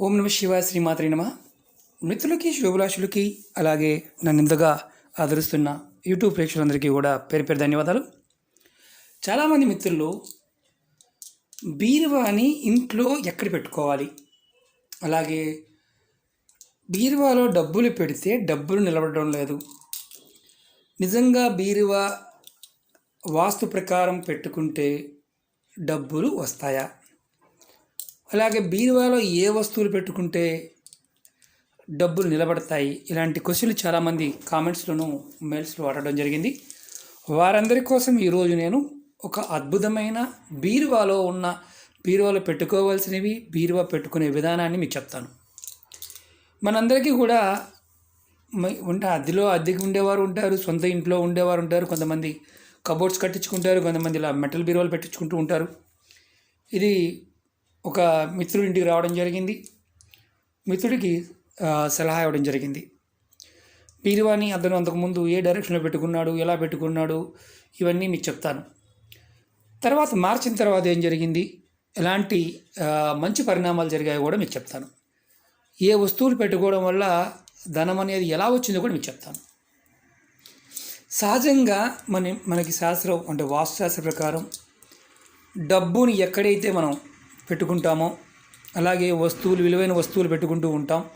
ఓం నమ శివాయ శ్రీమాత్రి నమ. మిత్రులకి శుభలాషులకి అలాగే నన్ను ఇంతగా ఆదరిస్తున్న యూట్యూబ్ ప్రేక్షకులందరికీ కూడా పేరు పేరు ధన్యవాదాలు. చాలామంది మిత్రులు బీరువాని ఇంట్లో ఎక్కడ పెట్టుకోవాలి? అలాగే బీరువాలో డబ్బులు పెడితే డబ్బులు నిలబడడం లేదు. నిజంగా బీరువా వాస్తు ప్రకారం పెట్టుకుంటే డబ్బులు వస్తాయా? అలాగే బీరువాలో ఏ వస్తువులు పెట్టుకుంటే డబ్బులు నిలబడతాయి? ఇలాంటి క్వశ్చన్లు చాలామంది కామెంట్స్లోనూ మెయిల్స్లో అడగడం జరిగింది. వారందరి కోసం ఈరోజు నేను ఒక అద్భుతమైన బీరువాలో ఉన్న బీరువాలో పెట్టుకోవాల్సినవి బీరువా పెట్టుకునే విధానాన్ని మీకు చెప్తాను. మనందరికీ కూడా ఉంటే అద్దెలో అద్దెకి ఉండేవారు ఉంటారు సొంత ఇంట్లో ఉండేవారు ఉంటారు కొంతమంది కబోర్డ్స్ కట్టించుకుంటారు కొంతమంది ఇలా మెటల్ బీరువాలు పెట్టించుకుంటూ ఉంటారు. ఇది ఒక మిత్రుడి ఇంటికి రావడం జరిగింది. మిత్రుడికి సలహా ఇవ్వడం జరిగింది. బీరువాని అతను అంతకుముందు ఏ డైరెక్షన్లో పెట్టుకున్నాడు ఎలా పెట్టుకున్నాడు ఇవన్నీ మీకు చెప్తాను. తర్వాత మార్చిన తర్వాత ఏం జరిగింది? ఎలాంటి మంచి పరిణామాలు జరిగాయో కూడా మీకు చెప్తాను. ఏ వస్తువులు పెట్టుకోవడం వల్ల ధనం అనేది ఎలా వచ్చిందో కూడా మీకు చెప్తాను. సహజంగా మన మనకి శాస్త్రం అంటే వాస్తుశాస్త్ర ప్రకారం డబ్బుని ఎక్కడైతే మనం పెట్టుకుంటామో. అలాగే వస్తువులు విలువైన వస్తువులు పెట్టుకుంటూ ఉంటాం.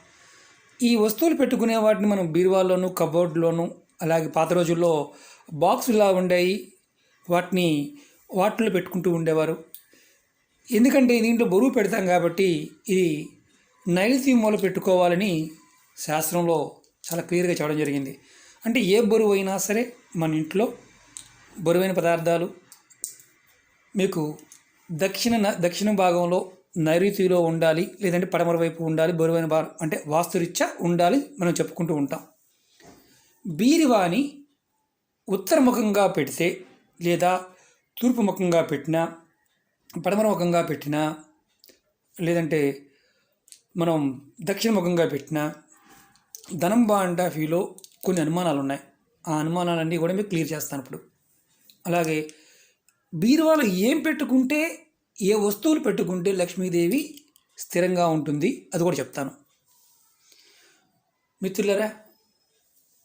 ఈ వస్తువులు పెట్టుకునే వాటిని మనం బీరువాల్లోనూ కబోర్డ్లోనూ అలాగే పాత రోజుల్లో బాక్సులా ఉండేవి వాటిని వాటిలో పెట్టుకుంటూ ఉండేవారు. ఎందుకంటే దీంట్లో బరువు పెడతాం కాబట్టి ఇది నైరుతి మూల పెట్టుకోవాలని శాస్త్రంలో చాలా క్లియర్గా చెప్పడం జరిగింది. అంటే ఏ బరువు అయినా సరే మన ఇంట్లో బరువైన పదార్థాలు మీకు దక్షిణ దక్షిణ భాగంలో నైరుతిలో ఉండాలి లేదంటే పడమర వైపు ఉండాలి బరువైన భాగం అంటే వాస్తురీత్యా ఉండాలి మనం చెప్పుకుంటూ ఉంటాం. బీరువాని ఉత్తరముఖంగా పెడితే లేదా తూర్పు ముఖంగా పెట్టినా పడమర ముఖంగా పెట్టినా లేదంటే మనం దక్షిణ ముఖంగా పెట్టినా ధనం బాండాఫీలో కొన్ని అనుమానాలు ఉన్నాయి ఆ అనుమానాలన్నీ కూడా మీకు క్లియర్ చేస్తాను ఇప్పుడు. అలాగే బీరువాలో ఏం పెట్టుకుంటే ఏ వస్తువులు పెట్టుకుంటే లక్ష్మీదేవి స్థిరంగా ఉంటుంది? అది కూడా చెప్తాను. మిత్రులరా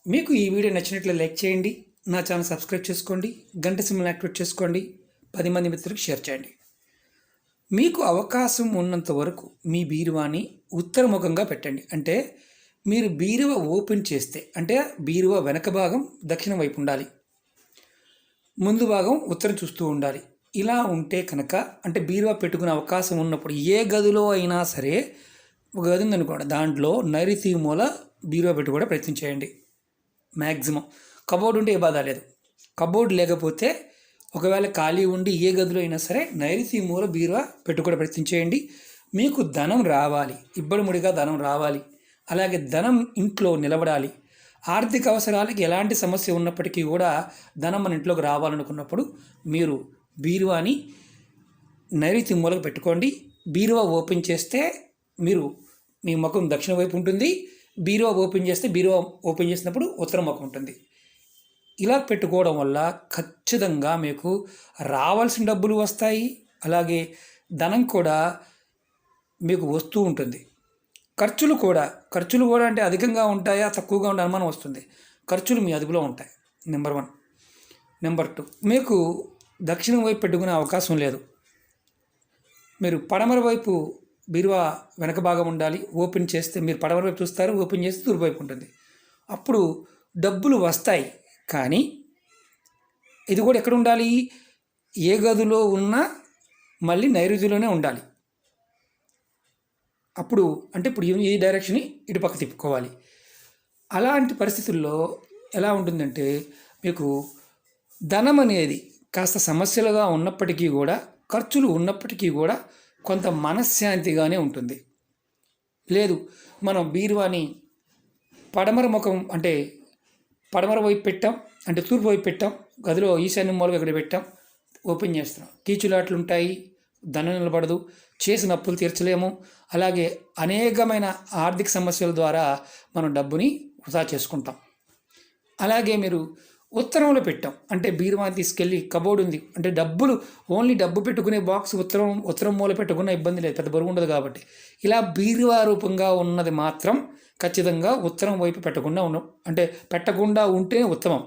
మీకు ఈ వీడియో నచ్చినట్లు లైక్ చేయండి నా ఛానల్ సబ్స్క్రైబ్ చేసుకోండి గంట సింబల్ యాక్టివేట్ చేసుకోండి పది మంది మిత్రులకు షేర్ చేయండి. మీకు అవకాశం ఉన్నంత వరకు మీ బీరువాని ఉత్తరముఖంగా పెట్టండి. అంటే మీరు బీరువా ఓపెన్ చేస్తే అంటే బీరువా వెనక భాగం దక్షిణం వైపు ఉండాలి. ముందు భాగం ఉత్తరం చూస్తూ ఉండాలి. ఇలా ఉంటే కనుక అంటే బీరువా పెట్టుకునే అవకాశం ఉన్నప్పుడు ఏ గదిలో అయినా సరే ఒక గది ఉందనుకోండి దాంట్లో నైరుతి మూల బీరువా పెట్టుకోవడం ప్రయత్నం చేయండి. మ్యాక్సిమం కబోర్డ్ ఉంటే ఏ బాధ లేదు. కబోర్డ్ లేకపోతే ఒకవేళ ఖాళీ ఉండి ఏ గదిలో అయినా సరే నైరుతి మూల బీరువా పెట్టుకోవడం ప్రయత్నం చేయండి. మీకు ధనం రావాలి. ఇబ్బడిముడిగా ధనం రావాలి. అలాగే ధనం ఇంట్లో నిలబడాలి. ఆర్థిక అవసరాలకి ఎలాంటి సమస్య ఉన్నప్పటికీ కూడా ధనం మన ఇంట్లోకి రావాలనుకున్నప్పుడు మీరు బీరువాని నైరుతి మూలకు పెట్టుకోండి. బీరువా ఓపెన్ చేస్తే మీరు మీ ముఖం దక్షిణ వైపు ఉంటుంది. బీరువా ఓపెన్ చేస్తే బీరువా ఓపెన్ చేసినప్పుడు ఉత్తర ముఖం ఉంటుంది. ఇలా పెట్టుకోవడం వల్ల ఖచ్చితంగా మీకు రావాల్సిన డబ్బులు వస్తాయి. అలాగే ధనం కూడా మీకు వస్తూ ఉంటుంది. ఖర్చులు కూడా ఖర్చులు కూడా అంటే అధికంగా ఉంటాయా తక్కువగా ఉండే అనుమానం వస్తుంది. ఖర్చులు మీ అదుపులో ఉంటాయి. Number one. Number two. మీకు దక్షిణం వైపు పెట్టుకునే అవకాశం లేదు. మీరు పడమర వైపు బీరువా వెనక భాగం ఉండాలి. ఓపెన్ చేస్తే మీరు పడమర వైపు చూస్తారు ఓపెన్ చేస్తే తూర్పు ఉంటుంది. అప్పుడు డబ్బులు వస్తాయి. కానీ ఇది కూడా ఎక్కడ ఉండాలి? ఏ గదిలో ఉన్నా మళ్ళీ నైరుతిలోనే ఉండాలి. అప్పుడు అంటే ఇప్పుడు ఈ- ఈ డైరెక్షన్ ఇటుపక్క తిప్పుకోవాలి. అలాంటి పరిస్థితుల్లో ఎలా ఉంటుందంటే మీకు ధనం అనేది కాస్త సమస్యలుగా ఉన్నప్పటికీ కూడా ఖర్చులు ఉన్నప్పటికీ కూడా కొంత మనశ్శాంతిగానే ఉంటుంది. లేదు మనం బీరువాని పడమర ముఖం అంటే పడమర వైపు పెట్టాం అంటే తూర్పు వైపు పెట్టాం గదిలో ఈశాన్య మూలగా ఇక్కడ పెట్టాం ఓపెన్ చేస్తున్నాం. కీచులాట్లు ఉంటాయి ధనం నిలబడదు చేసిన అప్పులు తీర్చలేము. అలాగే అనేకమైన ఆర్థిక సమస్యల ద్వారా మనం డబ్బుని వృధా చేసుకుంటాం. అలాగే మీరు ఉత్తరంలో పెట్టాం. అంటే బీరువా తీసుకెళ్ళి కబోర్డ్ ఉంది. అంటే డబ్బులు ఓన్లీ డబ్బు పెట్టుకునే బాక్స్ ఉత్తరం ఉత్తరం మూల పెట్టుకున్న ఇబ్బంది లేదు. పెద్ద బరువు ఉండదు కాబట్టి. ఇలా బీరువా రూపంగా ఉన్నది మాత్రం ఖచ్చితంగా ఉత్తరం వైపు పెట్టకుండా ఉన్న అంటే పెట్టకుండా ఉంటే ఉత్తమం.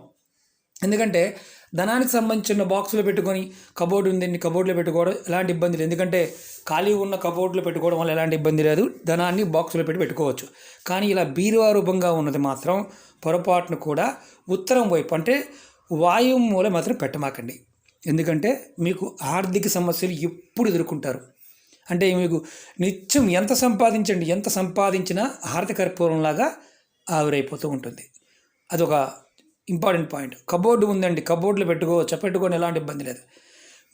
ఎందుకంటే ధనానికి సంబంధించిన బాక్సులు పెట్టుకొని కబోర్డ్ ఉందండి కబోర్డ్లో పెట్టుకోవడం ఎలాంటి ఇబ్బంది లేదు. ఎందుకంటే ఖాళీ ఉన్న కబోర్డ్లో పెట్టుకోవడం వల్ల ఎలాంటి ఇబ్బంది లేదు. ధనాన్ని బాక్సులో పెట్టి పెట్టుకోవచ్చు. కానీ ఇలా బీరువా రూపంగా ఉన్నది మాత్రం పొరపాటును కూడా ఉత్తరం వైపు అంటే వాయువు మూల మాత్రం పెట్టమాకండి. ఎందుకంటే మీకు ఆర్థిక సమస్యలు ఎప్పుడు ఎదుర్కొంటారు. అంటే మీకు నిత్యం ఎంత సంపాదించండి ఎంత సంపాదించినా ఆర్థిక కర్పూరంలాగా ఆవిరైపోతూ ఉంటుంది. అదొక ఇంపార్టెంట్ పాయింట్. కబోర్డు ఉందండి కబోర్డులు పెట్టుకోవచ్చా? పెట్టుకొని ఎలాంటి ఇబ్బంది లేదు.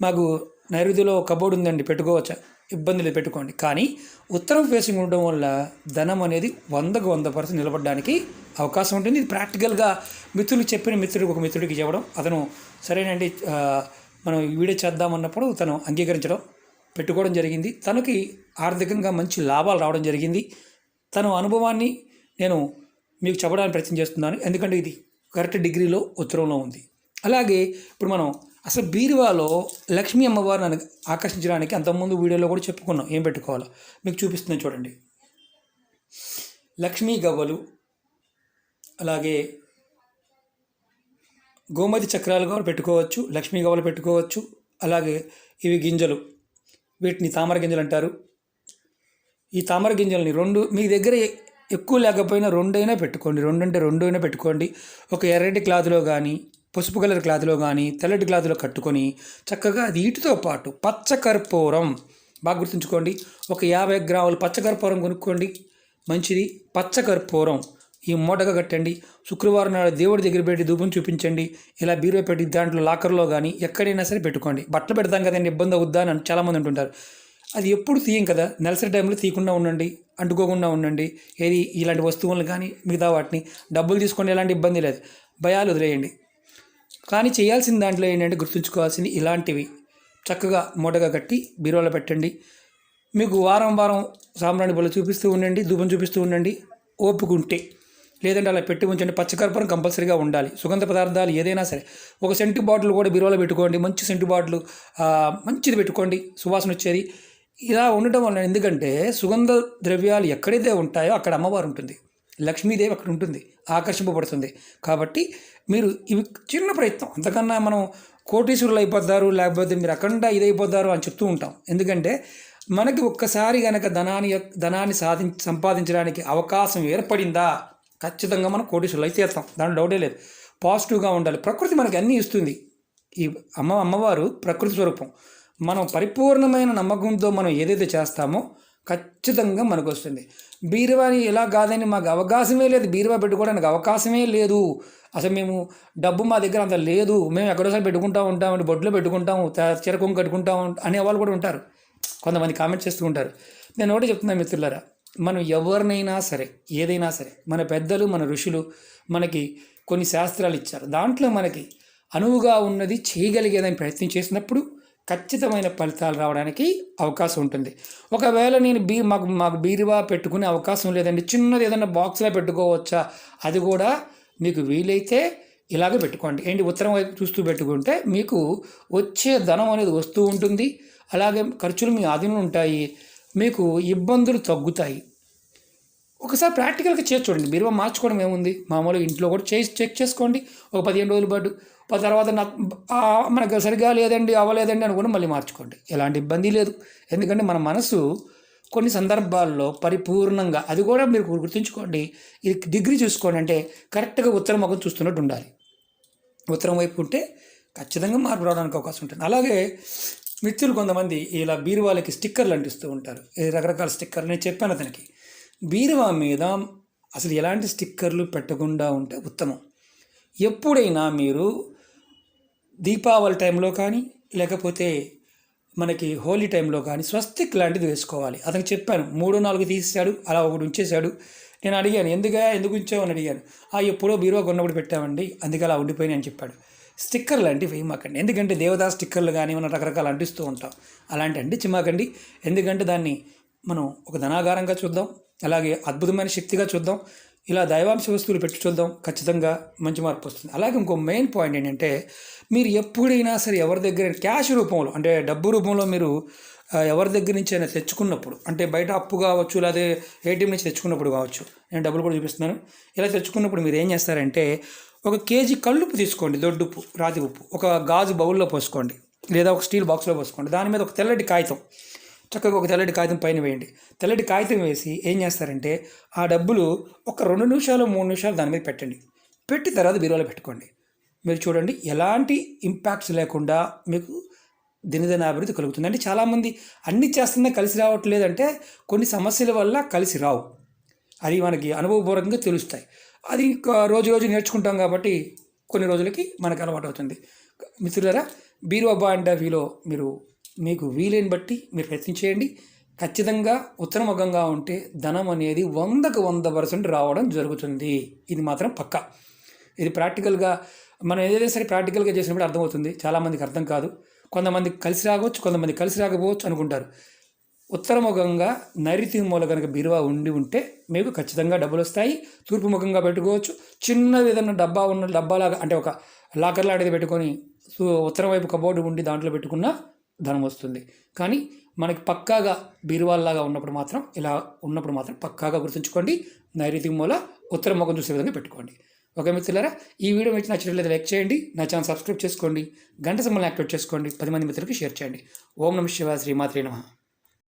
మాకు నైరుతిలో కబోర్డు ఉందండి పెట్టుకోవచ్చా? ఇబ్బందులు పెట్టుకోండి. కానీ ఉత్తరం ఫేసింగ్ ఉండడం వల్ల ధనం అనేది వందకు వంద పర్సెంట్ నిలబడడానికి అవకాశం ఉంటుంది. ఇది ప్రాక్టికల్గా మిత్రులు చెప్పిన మిత్రుడికి ఒక మిత్రుడికి చెప్పడం. అతను సరేనండి మనం వీడియో చేద్దామన్నప్పుడు తను అంగీకరించడం పెట్టుకోవడం జరిగింది. తనకి ఆర్థికంగా మంచి లాభాలు రావడం జరిగింది. తన అనుభవాన్ని నేను మీకు చెప్పడానికి ప్రయత్నం చేస్తున్నాను. ఎందుకంటే ఇది కరెక్ట్ డిగ్రీలో ఉత్తరంలో ఉంది. అలాగే ఇప్పుడు మనం అసలు బీరువాలో లక్ష్మీ అమ్మవారిని ఆకర్షించడానికి అంతకుముందు వీడియోలో కూడా చెప్పుకున్నాం. ఏం పెట్టుకోవాలో? మీకు చూపిస్తున్నాను చూడండి. లక్ష్మీ గవ్వలు అలాగే గోమతి చక్రాలు కూడా పెట్టుకోవచ్చు లక్ష్మీ గవ్వలు పెట్టుకోవచ్చు అలాగే ఇవి గింజలు. వీటిని తామర గింజలు అంటారు. ఈ తామర గింజల్ని రెండు మీ దగ్గర ఎక్కువ లేకపోయినా రెండైనా పెట్టుకోండి. రెండు అంటే రెండు అయినా పెట్టుకోండి. ఒక ఎర్రటి క్లాత్లో కానీ పసుపు కలర్ క్లాత్లో కానీ తెల్లటి క్లాత్లో కట్టుకొని చక్కగా అది వీటితో పాటు పచ్చకర్పూరం బాగా గుర్తుంచుకోండి. ఒక యాభై గ్రాములు పచ్చకర్పూరం కొనుక్కోండి. మంచిది. పచ్చకర్పూరం ఈ మూటగా కట్టండి. శుక్రవారం నాడు దేవుడి దగ్గర పెట్టి ధూపం చూపించండి. ఇలా బీరువా పెట్టి దాంట్లో లాకర్లో కానీ ఎక్కడైనా సరే పెట్టుకోండి. బట్టలు పెడతాం కదండి. ఇబ్బంది అవుద్దా అని చాలామంది ఉంటుంటారు. అది ఎప్పుడు తీయం కదా? నెలసరి టైంలో తీయకుండా ఉండండి అంటుకోకుండా ఉండండి. ఏది ఇలాంటి వస్తువులను కానీ మిగతా వాటిని డబ్బులు తీసుకొని ఎలాంటి ఇబ్బంది లేదు. భయాలు వదిలేయండి. కానీ చేయాల్సిన దాంట్లో ఏంటంటే గుర్తుంచుకోవాల్సింది ఇలాంటివి. చక్కగా మూటగా కట్టి బీరువాలో పెట్టండి. మీకు వారం వారం సాంబ్రాణి బొల్ల చూపిస్తూ ఉండండి ధూపం చూపిస్తూ ఉండండి. ఓపుకుంటే. లేదంటే అలా పెట్టి ఉంచండి. పచ్చకర్పూరం కంపల్సరీగా ఉండాలి. సుగంధ పదార్థాలు ఏదైనా సరే. ఒక సెంటు బాటిల్ కూడా బీరువాలో పెట్టుకోండి. మంచి సెంటు బాటిల్ మంచిది పెట్టుకోండి. సువాసన వచ్చేది. ఇలా ఉండటం వల్ల ఎందుకంటే సుగంధ ద్రవ్యాలు ఎక్కడైతే ఉంటాయో అక్కడ అమ్మవారు ఉంటుంది. లక్ష్మీదేవి అక్కడ ఉంటుంది. ఆకర్షింపబడుతుంది. కాబట్టి మీరు ఇవి చిన్న ప్రయత్నం. అంతకన్నా మనం కోటీశ్వరులు అయిపోతారు లేకపోతే మీరు అఖండ ఇదైపోతారు అని చెప్తూ ఉంటాం. ఎందుకంటే మనకి ఒక్కసారి కనుక ధనాన్ని ధనాన్ని సాధి సంపాదించడానికి అవకాశం ఏర్పడిందా? ఖచ్చితంగా మనం కోటీశ్వరులు అయితే చేస్తాం. దాంట్లో డౌటే లేదు. పాజిటివ్గా ఉండాలి. ప్రకృతి మనకి అన్నీ ఇస్తుంది. ఈ అమ్మ అమ్మవారు ప్రకృతి స్వరూపం. మనం పరిపూర్ణమైన నమ్మకంతో మనం ఏదైతే చేస్తామో ఖచ్చితంగా మనకు వస్తుంది బీరువాని ఎలా కాదని మాకు అవకాశమే లేదు. బీరువా పెట్టుకోవడానికి అవకాశమే లేదు. అసలు మేము డబ్బు మా దగ్గర అంత లేదు. మేము ఎక్కడోసారి పెట్టుకుంటా ఉంటాం బొడ్లో పెట్టుకుంటాము చిరకం కట్టుకుంటాం అనే వాళ్ళు కూడా ఉంటారు. కొంతమంది కామెంట్ చేస్తూ ఉంటారు. నేను ఒకటి చెప్తున్నాను మిత్రులారా మనం ఎవరినైనా సరే ఏదైనా సరే మన పెద్దలు మన ఋషులు మనకి కొన్ని శాస్త్రాలు ఇచ్చారు. దాంట్లో మనకి అనువుగా ఉన్నది చేయగలిగేదని ప్రయత్నం చేసినప్పుడు ఖచ్చితమైన ఫలితాలు రావడానికి అవకాశం ఉంటుంది. ఒకవేళ నేను బీ మాకు మాకు బీరువా పెట్టుకునే అవకాశం లేదండి చిన్నది ఏదైనా బాక్స్లో పెట్టుకోవచ్చా అది కూడా మీకు వీలైతే ఇలాగే పెట్టుకోండి. ఏంటి ఉత్తరం వైపు చూస్తూ పెట్టుకుంటే మీకు వచ్చే ధనం అనేది వస్తూ ఉంటుంది. అలాగే ఖర్చులు మీ ఆధీనంలో ఉంటాయి. మీకు ఇబ్బందులు తగ్గుతాయి. ఒకసారి ప్రాక్టికల్గా చేసి చూడండి. బీరువా మార్చుకోవడం ఏముంది? మామూలుగా ఇంట్లో కూడా చేసి చెక్ చేసుకోండి. ఒక పదిహేను రోజుల పాటు. తర్వాత నాకు మనకు సరిగా లేదండి అవ్వలేదండి అనుకుని మళ్ళీ మార్చుకోండి. ఎలాంటి ఇబ్బంది లేదు. ఎందుకంటే మన మనసు కొన్ని సందర్భాల్లో పరిపూర్ణంగా అది కూడా మీరు గుర్తుంచుకోండి. ఇది డిగ్రీ చూసుకోండి అంటే కరెక్ట్గా ఉత్తరం ముఖం చూస్తున్నట్టు ఉండాలి. ఉత్తరం వైపు ఉంటే ఖచ్చితంగా మార్పు రావడానికి అవకాశం ఉంటుంది. అలాగే మిత్రులు కొంతమంది ఇలా బీరువాలకి స్టిక్కర్లు అంటిస్తూ ఉంటారు. రకరకాల స్టిక్కర్లు? నేను చెప్పాను అతనికి. బీరువా మీద అసలు ఎలాంటి స్టిక్కర్లు పెట్టకుండా ఉంటే ఉత్తమం? ఎప్పుడైనా మీరు దీపావళి టైంలో కానీ లేకపోతే మనకి హోలీ టైంలో కానీ స్వస్తిక్ లాంటిది వేసుకోవాలి. అతనికి చెప్పాను మూడు నాలుగు తీసాడు అలా ఒకటి ఉంచేశాడు. నేను అడిగాను ఎందుగా ఎందుకు ఉంచావు అని అడిగాను. ఆ ఎప్పుడో బీరువా కొన్నప్పుడు పెట్టామండి అందుకే అలా ఉండిపోయినాయి అని చెప్పాడు. స్టిక్కర్ లాంటివి వేయమాకండి. ఎందుకంటే దేవదా స్టిక్కర్లు కానీ మనం రకరకాలు అంటిస్తూ ఉంటాం. అలాంటి అంటించమాకండి. ఎందుకంటే దాన్ని మనం ఒక ధనాగారంగా చూద్దాం అలాగే అద్భుతమైన శక్తిగా చూద్దాం ఇలా దైవాంశ వస్తువులు పెట్టి చూద్దాం ఖచ్చితంగా మంచి మార్పు వస్తుంది. అలాగే ఇంకో మెయిన్ పాయింట్ ఏంటంటే మీరు ఎప్పుడైనా సరే ఎవరి దగ్గర క్యాష్ రూపంలో అంటే డబ్బు రూపంలో మీరు ఎవరి దగ్గర నుంచి అయినా తెచ్చుకున్నప్పుడు అంటే బయట అప్పు కావచ్చు లేదా ఏటీఎం నుంచి తెచ్చుకున్నప్పుడు కావచ్చు నేను డబ్బులు కూడా చూపిస్తున్నాను ఇలా తెచ్చుకున్నప్పుడు మీరు ఏం చేస్తారంటే ఒక కేజీ కళ్ళుప్పు తీసుకోండి దొడ్డుప్పు రాతి ఉప్పు ఒక గాజు బౌల్లో పోసుకోండి లేదా ఒక స్టీల్ బాక్స్లో పోసుకోండి దాని మీద ఒక తెల్లటి కాగితం చక్కగా ఒక తెల్లటి కాగితం పైన వేయండి. తెల్లటి కాగితం వేసి ఏం చేస్తారంటే ఆ డబ్బులు ఒక రెండు నిమిషాలు మూడు నిమిషాలు దాని మీద పెట్టండి. పెట్టి తర్వాత బీరువాలో పెట్టుకోండి. మీరు చూడండి ఎలాంటి ఇంపాక్ట్స్ లేకుండా మీకు దినదిన అభివృద్ధి కలుగుతుంది. అంటే చాలామంది అన్ని చేస్తున్నా కలిసి రావట్లేదంటే కొన్ని సమస్యల వల్ల కలిసి రావు. అది మనకి అనుభవపూర్వకంగా తెలుస్తాయి. అది ఇంకా రోజు రోజు నేర్చుకుంటాం కాబట్టి కొన్ని రోజులకి మనకు అలవాటు అవుతుంది. మిత్రులరా బీరువా బాండ్ వీలో మీరు మీకు వీలైన బట్టి మీరు ప్రయత్నం చేయండి. ఖచ్చితంగా ఉత్తరముఖంగా ఉంటే ధనం అనేది వందకు వంద పర్సెంట్ రావడం జరుగుతుంది. ఇది మాత్రం పక్కా. ఇది ప్రాక్టికల్గా మనం ఏదైనా సరే ప్రాక్టికల్గా చేసినప్పుడు అర్థమవుతుంది. చాలామందికి అర్థం కాదు. కొంతమంది కలిసి రావచ్చు కొంతమంది కలిసి రాకపోవచ్చు అనుకుంటారు. ఉత్తరముఖంగా నైరుతి మూల కనుక బీరువా ఉండి ఉంటే మీకు ఖచ్చితంగా డబ్బులు వస్తాయి. తూర్పు ముఖంగా పెట్టుకోవచ్చు. చిన్నది ఏదైనా డబ్బా ఉన్న డబ్బాలాగా అంటే ఒక లాకర్ లాంటిది పెట్టుకొని ఉత్తరం వైపు కబోర్డు ఉండి దాంట్లో పెట్టుకున్న ధనం వస్తుంది. కానీ మనకి పక్కాగా బీరువాల్లాగా ఉన్నప్పుడు మాత్రం ఇలా ఉన్నప్పుడు మాత్రం పక్కాగా గుర్తుంచుకోండి. నైరుతి మూల ఉత్తర ముఖం చూసే విధంగా పెట్టుకోండి. ఓకే మిత్రులారా ఈ వీడియో మీకు నచ్చినట్లయితే లైక్ చేయండి. నా ఛానల్ సబ్స్క్రైబ్ చేసుకోండి. గంట సింబల్ని యాక్టివేట్ చేసుకోండి. పది మంది మిత్రులకి షేర్ చేయండి. ఓం నమ శివ శ్రీమాత్రి నమ.